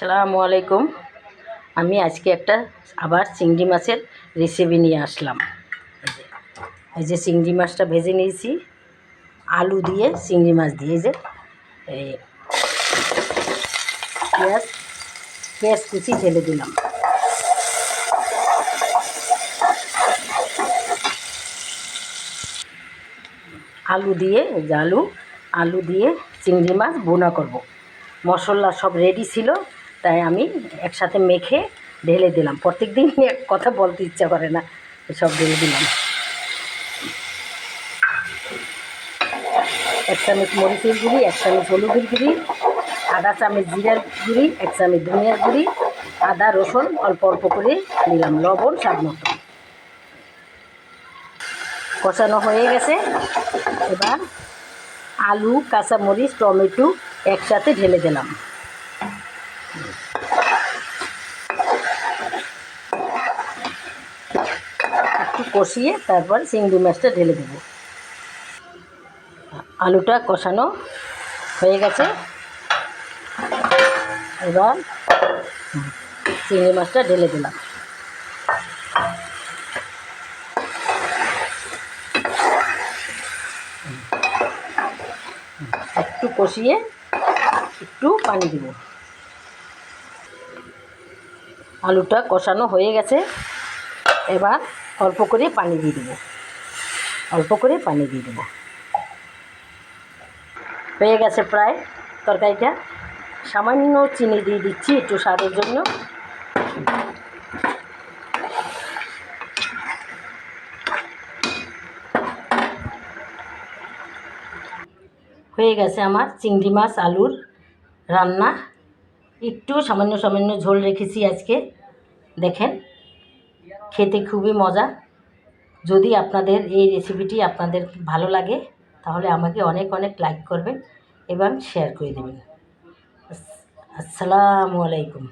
আসসালামু আলাইকুম। আমি আজকে একটা আবার চিংড়ি মাছের রেসিপি নিয়ে আসলাম। এই যে- চিংড়ি মাছটা ভেজে নিয়েছি। আলু দিয়ে চিংড়ি মাছ দিয়ে যে, এই পেঁয়াজ পেঁয়াজ কুচি ঢেলে দিলাম। আলু দিয়ে আলু আলু দিয়ে চিংড়ি মাছ বোনা করব। মশলা সব রেডি ছিল। তাই আমি একসাথে মেখে ঢেলে দিলাম। প্রত্যেক দিন এক কথা বলতে ইচ্ছা করে না সব ঢেলে দিলাম। এক চামচ মরিচের গুঁড়ি, এক চামচ হলুদের গুঁড়ি, আধা চামচ জিরার গুঁড়ি, এক চামচ ধনিয়ার গুঁড়ি, আদা, রসুন অল্প অল্প করে দিলাম লবণ, স্বাদ মতো। কষানো হয়ে গেছে। এবার আলু, কাঁচামরিচ, টমেটো একসাথে ঢেলে দিলাম। একটু কষিয়ে তারপর চিংড়ি মাছটা ঢেলে দেব। আলুটা কষানো হয়ে গেছে। এবার চিংড়ি মাছটা ঢেলে দিলাম। একটু কষিয়ে একটু পানি দেব। আলুটা কষানো হয়ে গেছে। এবার অল্প করে পানি দিয়ে দেবো। অল্প করে পানি দিয়ে দেবো। হয়ে গেছে প্রায় তরকারিটা। সামান্য চিনি দিয়ে দিচ্ছি একটু স্বাদের জন্য। হয়ে গেছে আমার চিংড়ি মাছ আলুর রান্না। একটু সামান্য সামান্য ঝোল রেখেছি আজকে। দেখেন, খেতে খুবই মজা। যদি আপনাদের এই রেসিপিটি আপনাদের ভালো লাগে, তাহলে আমাকে অনেক অনেক লাইক করবেন এবং শেয়ার করে দেবেন। আস- আসসালামু আলাইকুম।